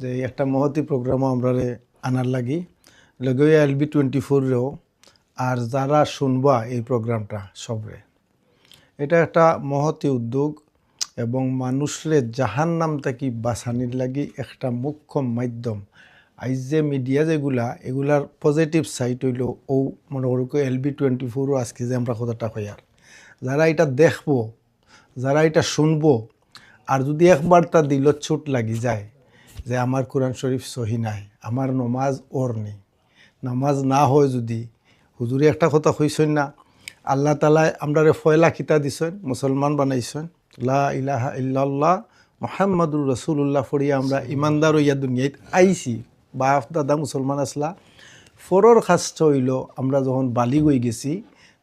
যে একটা মহতি প্রোগ্রামও আমরা আনার লাগি। লগে এল বি টোয়েন্টি ফোরেও আর যারা শুনবা এই প্রোগ্রামটা সবরে। এটা একটা মহতি উদ্যোগ এবং মানুষরে জাহান নাম থাকি বাঁচানির লাগি একটা মুখ্য মাধ্যম। আইজ যে মিডিয়া যেগুলা, এগুলার পজিটিভ সাইড হইল ও মনে করো এল বি টোয়েন্টি ফোরও আজকে যে আমরা কথাটা কই আর যারা এটা দেখব, যারা এটা শুনব আর যদি একবার তার দিল ছুট লাগি যায়, যে আমার কোরআন শরীফ সহি নাই, আমার নমাজ ওর নেই। নামাজ না হয় যদি, হুজুরি একটা কথা কইছেন না, আল্লাহ তালায় আমরারে ফয়লা খিতা দিছেন, মুসলমান বানাইছেন, লা ইলাহা ইল্লাল্লাহ মোহাম্মদুর রসুল্লাহ ফড়িয়া আমরা ইমানদার ইয়া দুনিয়াত আইছি। বাপ, দাদা মুসলমান আসলা, ফরর খাস্ত হইল, আমরা যখন বালি গই গেছি,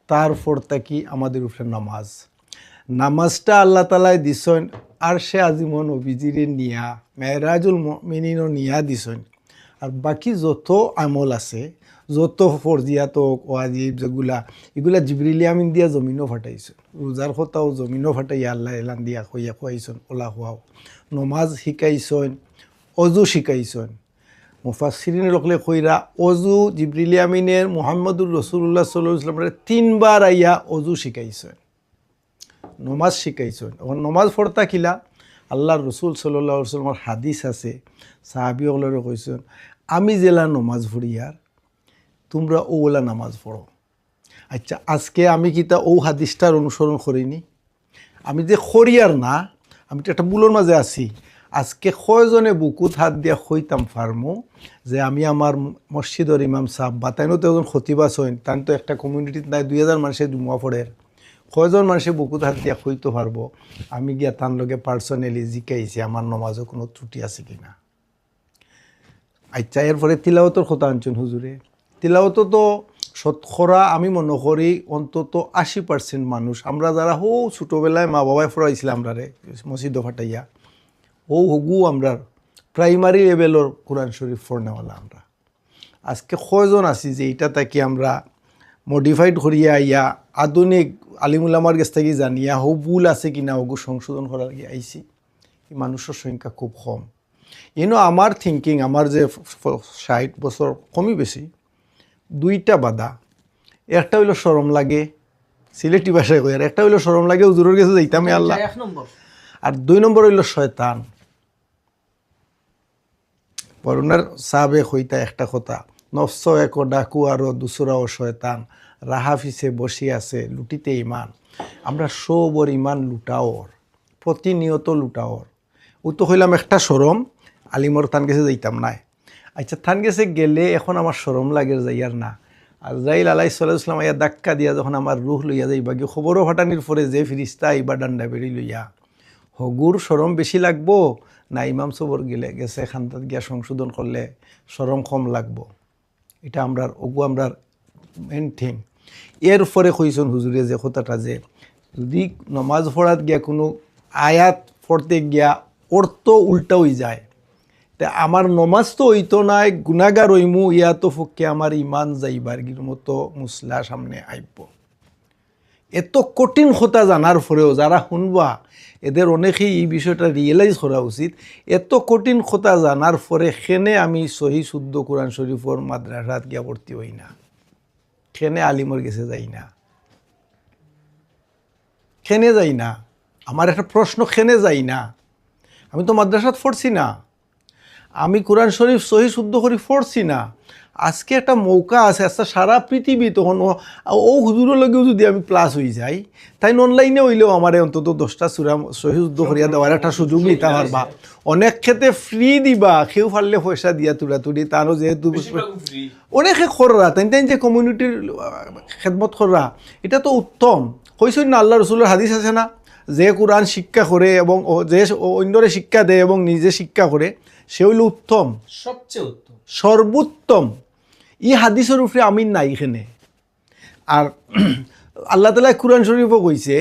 তারপর থাকি আমাদের উপরে নামাজ। নামাজটা আল্লাহ তালায় দিছেন, আর সে আজিমন অভিজিরে নিয়া মেহরাজুল মিনিনও নিয়া দিছেন। আর বাকি যত আমল আছে, যত ফরজিয়াত ওয়াজিব যেগুলা, এগুলা জিবরিলি আমিন দিয়া জমিনও ফাটাইছে। রোজার কথাও জমিনও ফাটাইয়া আল্লাহ এলান দিয়া কইয়া খুয়াইছেন ওলা খুয়াও নমাজ শিকাইছেন, অজু শিকাইছেন। মুফাসিরিন লোকলে কইরা অজু জিবরিলি আমিনের মোহাম্মদুর রসুল্লাহ সাল্লাহ ইসলামের তিনবার আইয়া অজু শিকাইছেন। নমাজ শিকাইছেন এখন নমাজ পড়তা কিলা আল্লাহর রসুল সাল্লাহ সাল্লামর হাদিস আছে সাহাবিসকলরে কইছেন আমি জেলা নমাজ পড়িয়ার তোমরা ওলা নামাজ পড়ো আচ্ছা আজকে আমি কিতা ও হাদিসটার অনুসরণ করিনি আমি যে খরিয়ার না, আমি তো একটা বুলোর মাঝে আছি, আজকে কয়জনে বুকুত হাত দিয়া খইতাম ফার্মো যে আমি আমার মসজিদর ইমাম সাহ বা তাইনও তো একজন খতিবা সইন তাই তো একটা কমিউনিটিত নাই, দুই হাজার মানুষের জুমা পড়ের কয়জন মানুষে বুকুত হাত দিয়া খইতে পারব? আমি গিয়া তার লগে পার্সোনালি জিকাইছি আমার নমাজও কোনো ত্রুটি আছে কিনা? আচ্ছা এরপরে তিলাওতর কথা আনছেন হুজুরে তিলাওত তো শতকরা আমি মনে করি অন্তত আশি পার্সেন্ট মানুষ। আমরা যারা, হো, ছোটোবেলায় মা বাবায় ফরাইছিলাম আমরা রে মসজিদ ফাটাইয়া। ও হগু, আমরা প্রাইমারি লেভেলের কোরআন শরীফ পড়নেওয়ালা আমরা। আজকে কয়জন আছি যে এটা তাকে আমরা মডিফাইড করিয়া আইয়া আধুনিক আলিমুলামার কাছ থেকে জানিয়া হো ভুল আছে কি না ওগু সংশোধন করার গিয়ে এই মানুষের সংখ্যা খুব কম। ইনো আমার থিঙ্কিং আমার যে ষাট বছর কমই বেশি দুইটা বাধা। একটা হইল সরম লাগে সিলেটি ভাষায় কই আর একটা হইল সরম লাগে হুজুরের কাছে যাইতামে আল্লাহ। এক নম্বর আর দুই নম্বর হইল শয়তান। বরুণার সাবে হইতা একটা কথা। নফস এক ডাকু আরও দুসরা ও শয়তান। রাহাফিসে বসি আছে লুটিতে ইমান। আমরা সবর ইমান লুটাওর প্রতিনিয়ত লুটাওর ও তো হইলাম একটা সরম আলিমর থান গেছে যাইতাম নাই। আচ্ছা থান গেছে গেলে এখন আমার সরম লাগে যাইয়ার না। আর জাইল আলাই সাল্লাহাম আইয়া ধাক্কা দিয়া যখন আমার রুহ লইয়া যাইবা, গিয়ে খবরও ফাটানির পরে যে ফিরিস্তা আইবা ডান্ডা বেরি লইয়া। হগুর সরম বেশি লাগবো, না ইমাম সবর গেলে গেছে খান্তাত গিয়া সংশোধন করলে সরম কম লাগবো। এটা আমরার ওগু আমরার মেন থিং এর উপরে কইছেন হুজুরে যে কথাটা যে, যদি নমাজ পড়াত গিয়া কোনো আয়াত পড়তে গিয়া অর্থ উল্টা হয়ে যায়, তা আমার নমাজ তো হইতো নাই গুণাগার হইমু, ইয়া তো ফকে আমার ইমান যাইবার মতো মুসলা সামনে আইব। এত কঠিন কথা জানার পরেও যারা শুনবা, এদের অনেকেই এই বিষয়টা রিয়েলাইজ করা উচিত। এত কঠিন কথা জানার পরে খেনে আমি সহি শুদ্ধ কোরআন শরীফর মাদ্রাসাত গিয়া ভর্তি হই না? খেনে আলিমর গেছে যাই না? খেনে যাই না? আমার একটা প্রশ্ন খেনে যাই না? আমি তো মাদ্রাসাত পড়ছি না। আমি কোরআন শরীফ সহি শুদ্ধ করে পড়ছি না। আজকে একটা মৌকা আছে আচ্ছা সারা পৃথিবী তখন ও- হুজুরের লগেও যদি আমি প্লাস হয়ে যাই তাই অনলাইনে হইলেও আমার অন্তত দশটা সুরা সহি শুদ্ধ করিয়া দেওয়ার একটা সুযোগ নিতে পারবা অনেক ক্ষেত্রে ফ্রি দিবা কেউ পারলে পয়সা দিয়া তুলা তুলি তারও যেহেতু অনেকে খররা তাই তাই যে কমিউনিটির খেদমত খররা এটা তো উত্তম। কইসই না আল্লাহ রসুলের হাদিস আছে না? যে কোরআন শিক্ষা করে এবং যে অন্যরে শিক্ষা দেয় এবং নিজে শিক্ষা করে সে হইল উত্তম। সবচেয়ে উত্তম। সর্বোত্তম। ই হাদিসের উপরে আমিন নাই এখানে। আর আল্লাহ তালা কুরআন শরীফও কইছে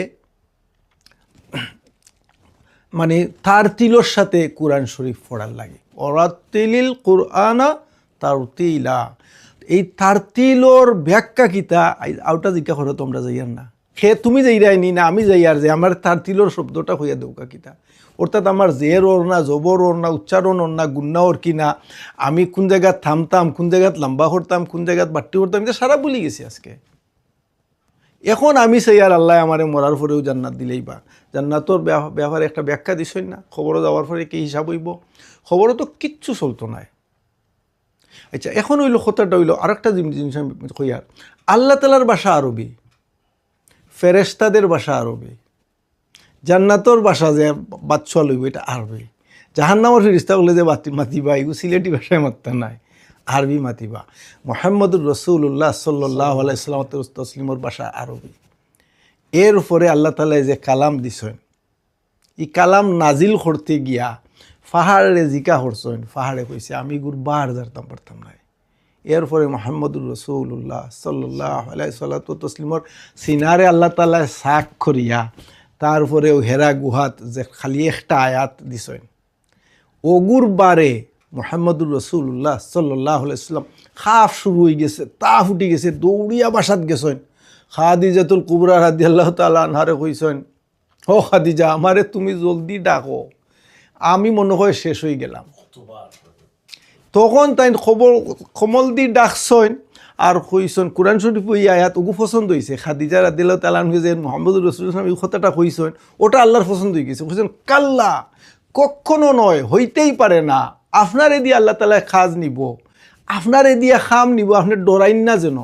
মানে তার তিলর সাথে কোরআন শরীফ পড়ার লাগে। অরাতিলিল কোরআনা তার তিলা এই তার তিলর ব্যাখ্যা কিতা আউটা জিজ্ঞা করো তোমরা যাইয়ার না। খে তুমি যাইরাই নি না, আমি যাই আর যে, আমার তার তিলর শব্দটা হইয়া দেউকা কিতা অর্থাৎ আমার জের ওর না, জবর ওর না, উচ্চারণ ওর না, গুন্না ওর কি না, আমি কোন জায়গাত থামতাম, কোন জায়গাত লম্বা করতাম কোন জায়গাত বাট্টি করতাম এটা সারা ভুলে গেছি আজকে। এখন আমি সেই আর আল্লাহ আমারে মরার পরেও জান্নাত দিলেই বা। জান্নাতর ব্যাপ- ব্যাপারে একটা ব্যাখ্যা দিছই না? খবরও যাওয়ার পরে কি হিসাব হইব? খবরও তো কিচ্ছু চলতো নাই। আচ্ছা এখন হইল কথাটা হইল আরেকটা জিনিস আমি আল্লাহ তালার বাসা আরবি। ফেরেস্তাদের ভাষা আরবি। জান্নাতর ভাষা যে বাচ্চা লইব, এটা আরবি। জাহান্নামর ফিরিস্তা বলে যে মাতি মাতিবা এগুলো সিলেটি ভাষায় মাত্তা নাই, আরবি মাতিবা। মোহাম্মদুর রসুল্লাহ সাল্লাহ আলাইসালাম তসলিমর ভাষা আরবি। এর উপরে আল্লাহ তালা যে কালাম দিছেন ই কালাম নাজিল করতে গিয়া ফাহাড়ে জিকা করছেন। ফাহাড়ে কইছে, আমি গুর বার জারতাম পারতাম নাই। এরপরে মোহাম্মদুর রসুল্লাহ সাল্লাহ আলাই সাল্লাত তসলিমর সিনারে আল্লাহ তালা সাক করিয়া তারপরে ও হেরা গুহাত যে খালি একটা আয়াত দিছেন। অগুর বারে মোহাম্মদুর রসুল্লাহ সাল্লাহ আলাইসাল্লাম খাফ শুরু হয়ে গেছে, তা ফুটি গেছে, দৌড়িয়া বাসাত গেছেন। খাদিজাতুল কুবরা রাদি আল্লাহ তালা আনহারে কইছেন, ও খাদিজা, আমারে তুমি জলদি ডাকো। আমি মনে হয় শেষ হয়ে গেলাম। তখন তাই খবর কমল দি ডাকছইন। আর কইসন কোরআন শরীফ ওই আয়াত ওগু পছন্দ হয়েছে খাদিজা রাদিল্লাহ তালান যে মোহাম্মদ রসুল ইসলাম এই কথাটা কইসন ওটা আল্লাহর পছন্দ হয়ে গেছে। কইসেন কাল্লা কখনো নয়, হইতেই পারে না। আপনারে দিয়ে আল্লাহ তালা খাজ নিব। আপনারে দিয়ে খাম নিব, আপনি ডরাইন না যেন।